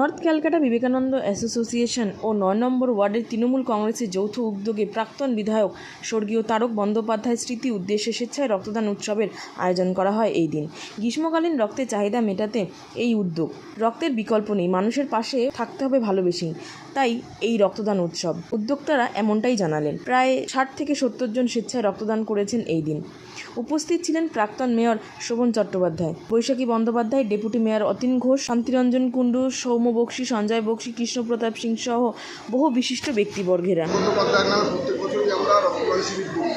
North Calcutta Vivekananda association ও নয় নম্বর ওয়ার্ডের তৃণমূল কংগ্রেসের যৌথ উদ্যোগে প্রাক্তন বিধায়ক স্বর্গীয় তারক বন্দ্যোপাধ্যায়ের স্মৃতি উদ্দেশ্যে স্বেচ্ছায় রক্তদান উৎসবের আয়োজন করা হয় এই দিন। গ্রীষ্মকালীন রক্তের চাহিদা মেটাতে এই উদ্যোগ। রক্তের বিকল্প নেই, মানুষের পাশে থাকতে হবে ভালোবেসেই। তাই এই রক্তদান উৎসব। উদ্যোক্তারা এমনটাই জানালেন। প্রায় ষাট থেকে সত্তর জন স্বেচ্ছায় রক্তদান করেছেন এই দিন। উপস্থিত ছিলেন প্রাক্তন mayor Sovan Chattopadhyay, Baishakhi Bandyopadhyay, deputy mayor Atin Ghosh, Shantiranjan Kundu, Soumya Bakshi, Sanjay Bakshi, Krishnapratap Singh সহ বহু বিশিষ্ট ব্যক্তিবর্গেরা। প্রত্যেক বছরই আমরা রক্তদান শিবির করি।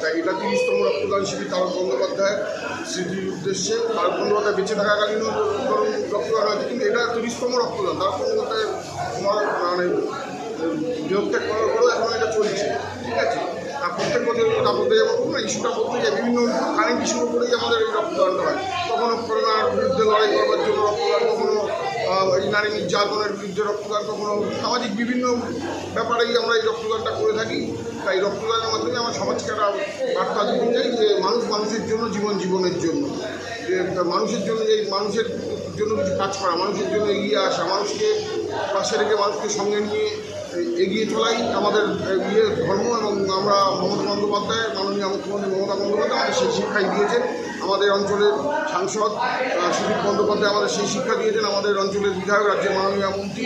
তাই এটা তিরিশতম রক্তদান শিবির তারক বন্দ্যোপাধ্যায়ের স্মৃতির উদ্দেশ্যে তারক বন্দ্যোপাধ্যায় বেঁচে থাকাকালীনও ধরুন রক্তদান হয়েছে, কিন্তু এটা তিরিশতম রক্তদান তারক বন্দ্যোপাধ্যায় আমার মানে দেহত্যাগ করার পরেও এখন এটা চলছে, ঠিক আছে? প্রত্যেক তার মধ্যে যেমন কোনো ইস্যুটা বলতে যায় বিভিন্ন কারেন্ট ইস্যুর উপরেই আমাদের এই রক্তদানটা হয়। কখনো করোনার বিরুদ্ধে লড়াই করবার জন্য রক্তদান, কখনো এই নারী নির্যাতনের বিরুদ্ধে রক্তদান, কখনো সামাজিক বিভিন্ন ব্যাপারেই আমরা এই রক্তদানটা করে থাকি। তাই রক্তদানের মাধ্যমে আমার সমাজকে একটা বার্তা দিতে চাই যে মানুষ মানুষের জন্য, জীবন জীবনের জন্য। যে মানুষের জন্য যে, মানুষের জন্য কিছু কাজ করা, মানুষের জন্য এগিয়ে আসা, মানুষকে পাশে রেখে মানুষকে সঙ্গে নিয়ে এগিয়ে চলাই আমাদের ইয়ে ধর্ম এবং আমরা মমতা বন্দ্যোপাধ্যায়, মাননীয় মুখ্যমন্ত্রী মমতা বন্দ্যোপাধ্যায় আমাদের সেই শিক্ষাই দিয়েছেন। আমাদের অঞ্চলের সাংসদ সুদীপ বন্দ্যোপাধ্যায় আমাদের সেই শিক্ষা দিয়েছেন। আমাদের অঞ্চলের বিধায়ক রাজ্যের মাননীয় মন্ত্রী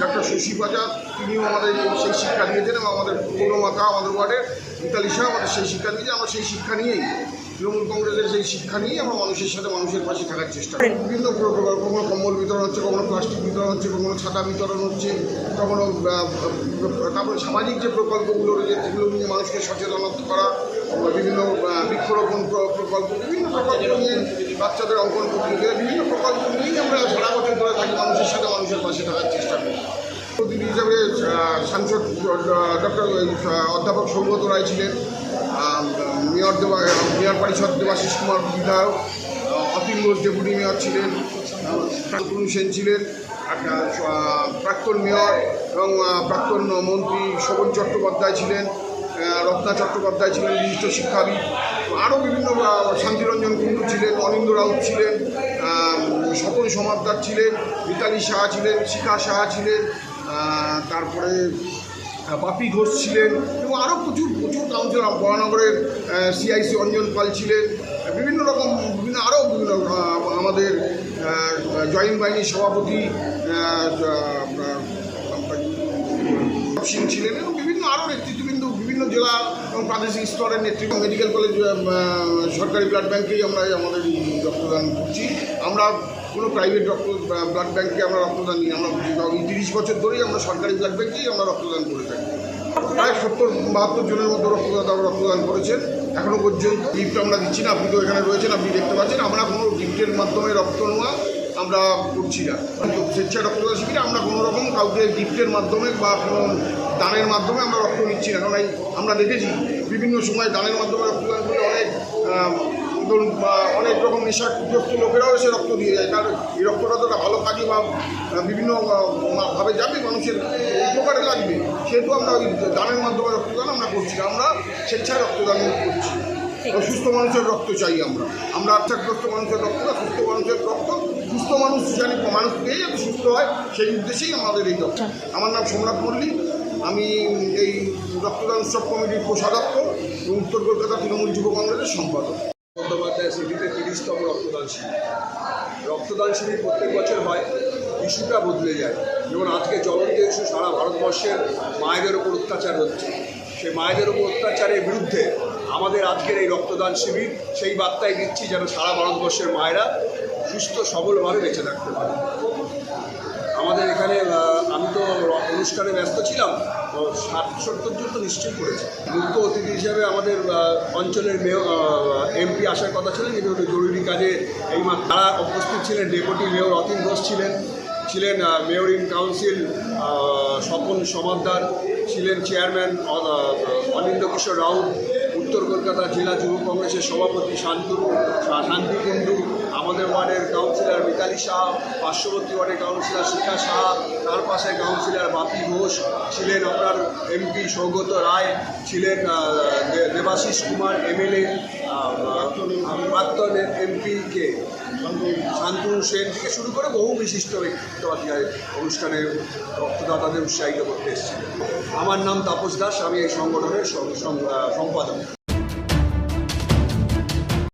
ডাক্তার শশী বাজার তিনিও আমাদের সেই শিক্ষা দিয়েছেন এবং আমাদের পৌরমাতা আমাদের ওয়ার্ডের মিতালি শাহ আমাদের সেই শিক্ষা দিয়েছে আমরা সেই শিক্ষা নিয়েই তৃণমূল কংগ্রেসের সেই শিক্ষা নিয়েই আমরা মানুষের সাথে মানুষের পাশে থাকার চেষ্টা করি। বিভিন্ন প্রকল্প, কখনো কম্বল বিতরণ হচ্ছে, কখনো প্লাস্টিক বিতরণ হচ্ছে, কখনো ছাতা বিতরণ হচ্ছে, কখনো তারপরে সামাজিক যে প্রকল্পগুলো রয়েছে, সেগুলো নিয়ে মানুষকে সচেতনতা করা বিভিন্ন বৃক্ষরোপণ প্রকল্প, বিভিন্ন প্রকল্প নিয়ে বাচ্চাদের অঙ্কন প্রতিযোগিতা বিভিন্ন প্রকল্প নিয়েই আমরা সারা বছর ধরে থাকি, মানুষের সাথে মানুষের পাশে থাকার চেষ্টা করি। প্রতিনিধি হিসাবে সাংসদ ডক্টর অধ্যাপক সৌগত রায় ছিলেন। মেয়র দেবা, মেয়র পরিষদ দেবাশিস কুমার বিধায়ক অতীন ঘোষ ডেপুটি মেয়র ছিলেন শান্তনু সেন ছিলেন প্রাক্তন মেয়র এবং প্রাক্তন মন্ত্রী শোভন চট্টোপাধ্যায় ছিলেন রত্না চট্টোপাধ্যায় ছিলেন, বিশিষ্ট শিক্ষাবিদ। আরও বিভিন্ন শান্তিরঞ্জন কুণ্ডু ছিলেন অনিন্দ রাউত ছিলেন স্বপন সমাদ্দার ছিলেন, মিতালি সাহা ছিলেন, শিখা সাহা ছিলেন তারপরে বাপি ঘোষ ছিলেন এবং আরও প্রচুর প্রচুর কাউন্সিলর বরানগরের সিআইসি অঞ্জন পাল ছিলেন। বিভিন্ন রকম, বিভিন্ন, আরও বিভিন্ন আমাদের জয়েন্ট বাহিনীর সভাপতি সিং ছিলেন এবং বিভিন্ন আরও নেতৃত্ববৃন্দ বিভিন্ন জেলা এবং প্রাদেশিক স্তরের নেতৃত্ব মেডিকেল কলেজ সরকারি ব্লাড ব্যাঙ্কেই আমরা আমাদের রক্তদান করছি। আমরা কোনো প্রাইভেট রক্ত ব্লাড ব্যাঙ্কে আমরা রক্তদান নিই আমরা তিরিশ বছর ধরেই আমরা সরকারি ব্লাড ব্যাঙ্কেই আমরা রক্তদান করে থাকি। প্রায় সত্তর, বাহাত্তর জনের মতো রক্তদাতা রক্তদান করেছেন। এখনও পর্যন্ত। গিফট আমরা দিচ্ছি না, আপনি তো এখানে রয়েছেন, আপনি দেখতে পাচ্ছেন। আমরা কোনো গিফটের মাধ্যমে রক্ত নেওয়া আমরা করছি না। কিন্তু স্বেচ্ছায় রক্তদান শিবিরে আমরা কোনো রকম কাউকে গিফটের মাধ্যমে বা কোনো দানের মাধ্যমে আমরা রক্ত নিচ্ছি না। কারণ এই আমরা দেখেছি বিভিন্ন সময় দানের মাধ্যমে রক্তদান করলে অনেক ধরুন অনেক রকম নেশাগ্রস্ত লোকেরাও এসে রক্ত দিয়ে যায়। কারণ এই রক্তটা তো একটা ভালো কাজে বা আহ, বিভিন্ন ভাবে যাবে মানুষের উপকারে লাগবে। সেহেতু আমরা ওই দানের মাধ্যমে রক্তদান আমরা করছি আমরা স্বেচ্ছায় রক্তদান করছি। সুস্থ মানুষের রক্ত চাই আমরা। আমরা আর্থাগ্রস্ত মানুষের রক্ত না সুস্থ মানুষের রক্ত সুস্থ মানুষ জানি মানুষ পেয়ে যাতে সুস্থ হয়, সেই উদ্দেশ্যেই আমাদের এই রক্ত আমার নাম সোমনাথ মল্লিক। আমি এই রক্তদান উৎসব কমিটির কোষাধ্যক্ষ এবং উত্তর কলকাতা তৃণমূল যুব কংগ্রেসের সম্পাদক। বন্দ্যোপাধ্যায় স্মৃতিতে তিরিশতম রক্তদান শিবির। রক্তদান শিবির প্রত্যেক বছর হয়, ইস্যুটা বদলে যায়। যেমন আজকে জ্বলন্ত ইস্যু সারা ভারতবর্ষের মায়েদের ওপর অত্যাচার হচ্ছে। সেই মায়েদের ওপর অত্যাচারের বিরুদ্ধে আমাদের আজকের এই রক্তদান শিবির, সেই বার্তাই দিচ্ছি যেন সারা ভারতবর্ষের মায়েরা সুস্থ, সবলভাবে বেঁচে থাকতে পারে। আমাদের এখানে আমি তো অনুষ্ঠানে ব্যস্ত ছিলাম ষাট, সত্তর জন তো নিশ্চয়ই করেছে। মুখ্য অতিথি হিসাবে আমাদের অঞ্চলের মেয়র এমপি আসার কথা ছিলেন কিন্তু জরুরি কাজে এই তারা উপস্থিত ছিলেন, ডেপুটি মেয়র অতীন ঘোষ ছিলেন ছিলেন mayor in council Swapan Samaddar, ছিলেন চেয়ারম্যান অনিন্দ কিশোর রাউত উত্তর কলকাতা জেলা যুব কংগ্রেসের সভাপতি শান্তনু শা- শান্তি কুণ্ডু আমাদের ওয়ার্ডের কাউন্সিলর মিতালি শাহ পার্শ্ববর্তী ওয়ার্ডের কাউন্সিলর শিখা শাহ তার পাশে কাউন্সিলর বাপি ঘোষ, ছিলেন আপনার এমপি সৌগত রায়, ছিলেন দেবাশিস কুমার, এমএলএ প্রাক্তন এমপি কে? শান্তনু সেন থেকে শুরু করে বহু বিশিষ্ট ব্যক্তিত্ব অনুষ্ঠানে রক্তদাতাদের উৎসাহিত করতে এসেছিলেন। আমার নাম তাপস দাস, আমি এই সংগঠনের সম্পাদক।